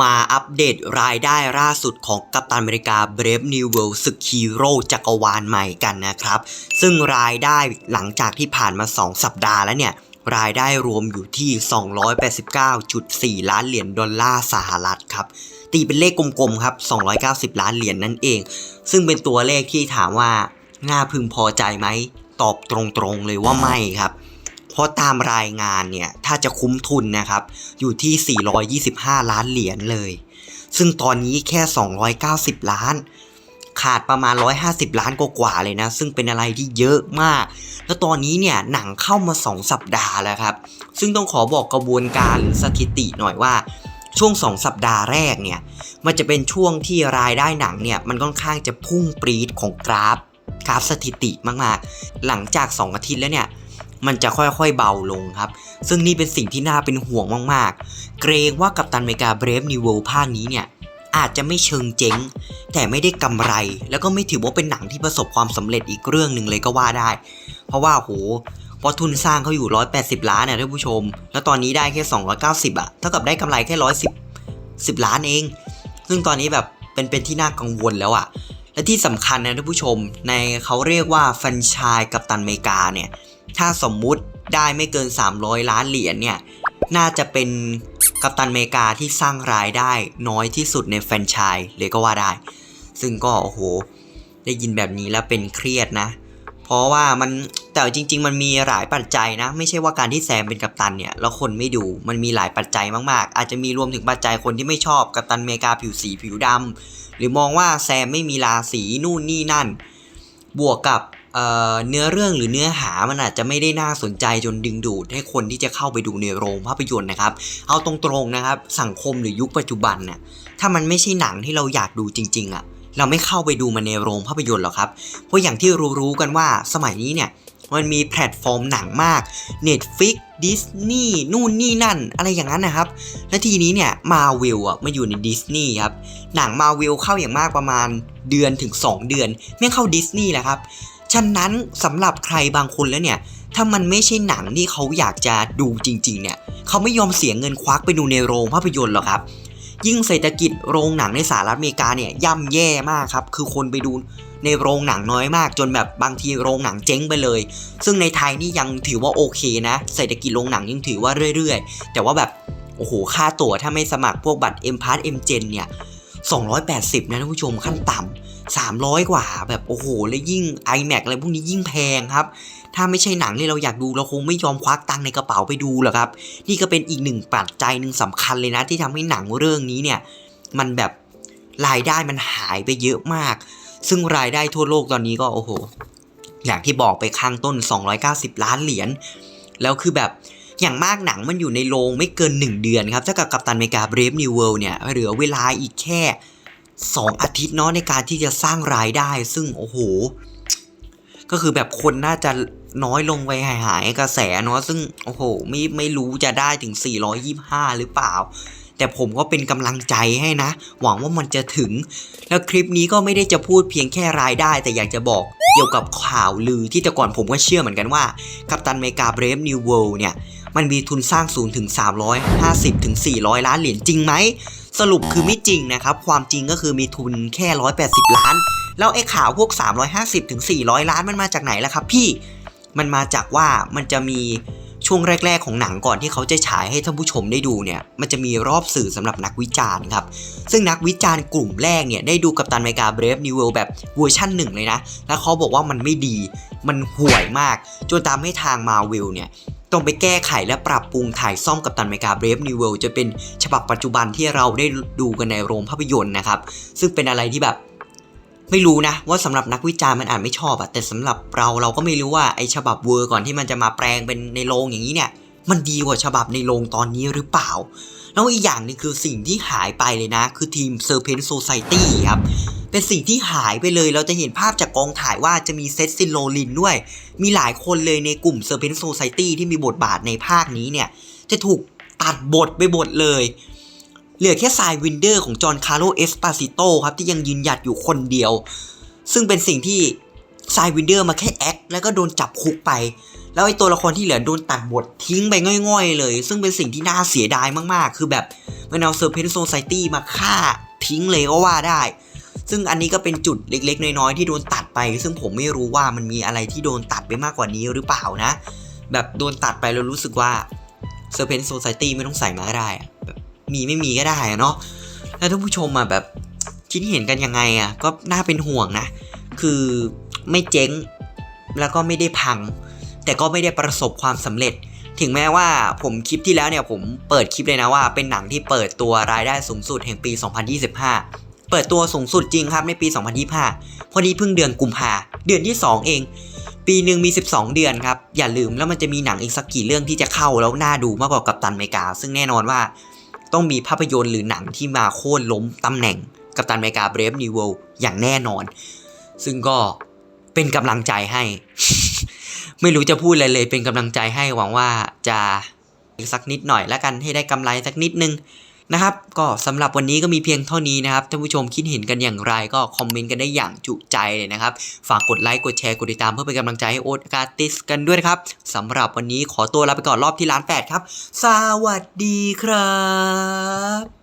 มาอัปเดตรายได้ล่าสุดของกัปตันอเมริกา Brave New World ศึกฮีโร่จักรวาลใหม่กันนะครับ ซึ่งรายได้หลังจากที่ผ่านมา 2 สัปดาห์แล้วเนี่ยรายได้รวมอยู่ที่ 289.4 ล้านเหรียญดอลลาร์สหรัฐครับ ตีเป็นเลขกลมๆครับ 290 ล้านเหรียญนั่นเอง ซึ่งเป็นตัวเลขที่ถามว่าน่าพึงพอใจไหม ตอบตรงๆเลยว่าไม่ครับ เพราะตามรายงานเนี่ย ถ้าจะคุ้มทุนนะครับ อยู่ที่ 425 ล้านเหรียญเลย ซึ่งตอนนี้แค่ 290 ล้าน ขาดประมาณ 150 ล้านกว่าๆเลยนะ ซึ่งเป็นอะไรที่เยอะมาก แล้วตอนนี้เนี่ย หนังเข้ามา 2 สัปดาห์แล้วครับ ซึ่งต้องขอบอกกระบวนการหรือสถิติหน่อยว่าช่วง 2 สัปดาห์แรกเนี่ย มันจะเป็นช่วงที่รายได้หนังเนี่ย มันค่อนข้างจะพุ่งปรีดของกราฟกราฟสถิติมากๆ หลังจาก 2 อาทิตย์แล้วเนี่ย มันจะค่อยๆเบาลงครับ ซึ่งนี่เป็นสิ่งที่น่าเป็นห่วงมากๆ เกรงว่ากับตันเมกาเบรฟนิวเวลภาคนี้เนี่ยอาจจะไม่เชิงเจ๊ง แต่ไม่ได้กำไร แล้วก็ไม่ถือว่าเป็นหนังที่ประสบความสำเร็จอีกเรื่องหนึ่งเลยก็ว่าได้ เพราะว่าโหพอทุนสร้างเขาอยู่ 180 ล้านเนี่ยท่านผู้ชม แล้วตอนนี้ได้แค่ 290อะเท่ากับได้กำไรแค่ 110 10 ล้านเอง ซึ่งตอนนี้แบบเป็นเป็นที่น่ากังวลแล้วอะและที่สำคัญนะท่านผู้ชม ในเขาเรียกว่าแฟรนไชส์กัปตันเมกาเนี่ย ถ้าสมมุติได้ไม่เกิน 300 ล้านเหรียญเนี่ย น่าจะเป็นกัปตันเมกาที่สร้างรายได้น้อยที่สุดในแฟรนไชส์เลยก็ว่าได้ ซึ่งก็โอ้โห ได้ยินแบบนี้แล้วเป็นเครียดนะ เพราะว่ามันแต่จริง ๆ มันมีหลายปัจจัยนะ ไม่ใช่ว่าการที่แซมเป็นกัปตันเนี่ยแล้วคนไม่ดูมันมีหลายปัจจัยมากๆ อาจจะมีรวมถึงปัจจัยคนที่ไม่ชอบกัปตันเมกาผิวสีผิวดำหรือมองว่าแซมไม่มีราศีนู่นนี่นั่น บวกกับ เเนื้อเรื่องหรือเนื้อหามันอาจจะไม่ได้น่าสนใจจนดึงดูดให้คนที่จะเข้าไปดูในโรงภาพยนตร์นะครับ เอาตรงๆนะครับ สังคมหรือยุคปัจจุบันน่ะถ้ามันไม่ใช่หนังที่เราอยากดูจริง ๆอะ่ะเราไม่เข้าไปดูมันในโรงภาพยนตร์หรอกครับ เพราะอย่างที่รู้ๆกันว่าสมัยนี้เนี่ยมันมีแพลตฟอร์มหนังมาก Netflix Disney นู่นนี่นั่น อะไรอย่างนั้นนะครับ และทีนี้เนี่ยมาวิลอะมาอยู่ในดิสนีย์ครับ หนังมาวิลเข้าอย่างมากประมาณเดือนถึง 2 เดือน ไม่เข้าดิสนีย์แหละครับ ฉะนั้นสำหรับใครบางคนแล้วเนี่ย ถ้ามันไม่ใช่หนังที่เขาอยากจะดูจริง ๆ เนี่ยเขาไม่ยอมเสียเงินควักไปดูในโรงภาพยนตร์หรอกครับ ยิ่งเศรษฐกิจโรงหนังในสหรัฐอเมริกาเนี่ยย่ำแย่มากครับ คือคนไปดูในโรงหนังน้อยมาก จนแบบบางทีโรงหนังเจ๊งไปเลย ซึ่งในไทยนี่ยังถือว่าโอเคนะ เศรษฐกิจโรงหนังยังถือว่าเรื่อย ๆ แต่ว่าแบบโอ้โหค่าตั๋วถ้าไม่สมัครพวกบัตร M Pass M Gen เนี่ย 280 นะท่านผู้ชมขั้นต่ำ300 กว่า แบบโอ้โห แล้วยิ่ง iMac อะไรพวกนี้ยิ่งแพงครับ ถ้าไม่ใช่หนังที่เราอยากดูเราคงไม่ยอมควักตังในกระเป๋าไปดูหรอกครับ นี่ก็เป็นอีกหนึ่งปัจจัยหนึ่งสำคัญเลยนะ ที่ทำให้หนังเรื่องนี้เนี่ย มันแบบรายได้มันหายไปเยอะมาก ซึ่งรายได้ทั่วโลกตอนนี้ก็โอ้โห อย่างที่บอกไปข้างต้น 290 ล้านเหรียญแล้วคือแบบ อย่างมากหนังมันอยู่ในโรงไม่เกิน 1 เดือนครับเท่ากับกัปตันเมกา Brave New World เนี่ยเหลือเวลาอีกแค่ 2 อาทิตย์เนาะในการที่จะสร้างรายได้ ซึ่งโอ้โห ก็คือแบบคนน่าจะน้อยลงไปหายหายๆกระแสเนาะซึ่งโอ้โหไม่ไม่รู้จะได้ถึง 425 หรือเปล่า แต่ผมก็เป็นกำลังใจให้นะ หวังว่ามันจะถึง แล้วคลิปนี้ก็ไม่ได้จะพูดเพียงแค่รายได้ แต่อยากจะบอกเกี่ยวกับข่าวลือที่แต่ก่อนผมก็เชื่อเหมือนกันว่ากัปตันเมกา Brave New World เนี่ย มันมีทุนสร้างสูงถึง 350 ถึง 400 ล้านเหรียญจริงไหม สรุปคือไม่จริงนะครับ ความจริงก็คือมีทุนแค่ 180 ล้าน แล้วไอ้ข่าวพวก 350 ถึง 400 ล้านมันมาจากไหนล่ะครับพี่ มันมาจากว่ามันจะมีช่วงแรก ๆ ของหนังก่อนที่เขาจะฉายให้ท่านผู้ชมได้ดูเนี่ย มันจะมีรอบสื่อสำหรับนักวิจารณ์ครับ ซึ่งนักวิจารณ์กลุ่มแรกเนี่ยได้ดูกับตันเมกา Brave New World แบบเวอร์ชั่นหนึ่งเลยนะ แล้วเขาบอกว่ามันไม่ดี มันห่วยมาก จนตามให้ทางมาวิลเนี่ย ต้องไปแก้ไขและปรับปรุงถ่ายซ่อมกับตันเมกา Brave New World จะเป็นฉบับปัจจุบันที่เราได้ดูกันในโรงภาพยนตร์นะครับ ซึ่งเป็นอะไรที่แบบไม่รู้นะ ว่าสำหรับนักวิจารณ์มันอาจไม่ชอบอะแต่สำหรับเราเราก็ไม่รู้ว่าไอฉบับเวอร์ก่อนที่มันจะมาแปลงเป็นในโรงอย่างนี้เนี่ย มันดีกว่าฉบับในโรงตอนนี้หรือเปล่า แล้วอีกอย่างนึงคือสิ่งที่หายไปเลยนะ คือทีม Serpent Society ครับ เป็นสิ่งที่หายไปเลย เราจะเห็นภาพจากกองถ่ายว่าจะมีเซตซินโรลินด้วย มีหลายคนเลยในกลุ่ม Serpent Society ที่มีบทบาทในภาคนี้เนี่ย จะถูกตัดบทไปหมดเลย เหลือแค่ซายวินเดอร์ของจอห์นคาร์โลเอสปาซิโตครับที่ยังยืนหยัดอยู่คนเดียว ซึ่งเป็นสิ่งที่ซายวินเดอร์มาแค่แอคแล้วก็โดนจับคุกไป แล้วไอ้ตัวละครที่เหลือโดนตัดบททิ้งไปง่อยๆ เลย ซึ่งเป็นสิ่งที่น่าเสียดายมากๆ คือแบบมันเอาเซอร์เพนโซไซตี้มาฆ่าทิ้งเลยก็ว่าได้ ซึ่งอันนี้ก็เป็นจุดเล็กๆ น้อยๆที่โดนตัดไป ซึ่งผมไม่รู้ว่ามันมีอะไรที่โดนตัดไปมากกว่านี้หรือเปล่านะ แบบโดนตัดไปแล้วรู้สึกว่าเซอร์เพนโซซตี้ไม่ต้องใส่มาก็ได้แบบมีไม่มีก็ได้เนาะแล้วท่านผู้ชมอะแบบคิดเห็นกันยังไงอะก็น่าเป็นห่วงนะ คือไม่เจ๊งแล้วก็ไม่ได้พัง แต่ก็ไม่ได้ประสบความสำเร็จ ถึงแม้ว่าผมคลิปที่แล้วเนี่ยผมเปิดคลิปเลยนะว่าเป็นหนังที่เปิดตัวรายได้สูงสุดแห่งปี 2025 เปิดตัวสูงสุดจริงครับในปี 2025 พอดีเพิ่งเดือนกุมภาเดือนที่ 2 เอง ปีหนึ่งมี 12 เดือนครับ อย่าลืมแล้วมันจะมีหนังอีกสักกี่เรื่องที่จะเข้าแล้วน่าดูมากกว่ากัปตันเมกา ซึ่งแน่นอนว่าต้องมีภาพยนตร์หรือหนังที่มาโค่นล้มตำแหน่งกัปตันเมกาเบรฟนิวเวลอย่างแน่นอน ซึ่งก็เป็นกำลังใจให้ ไม่รู้จะพูดอะไรเลยเป็นกำลังใจให้หวังว่าจะอีกสักนิดหน่อยแล้วกันให้ได้กำไรสักนิดนึง นะครับก็สำหรับวันนี้ก็มีเพียงเท่านี้นะครับท่านผู้ชมคิดเห็นกันอย่างไรก็คอมเมนต์กันได้อย่างจุใจเลยนะครับฝากกดไลค์กดแชร์กดติดตามเพื่อเป็นกำลังใจให้โอ๊ตกาติสกันด้วยนะครับสำหรับวันนี้ขอตัวลาไปก่อนรอบที่ร้านแปดครับ สวัสดีครับ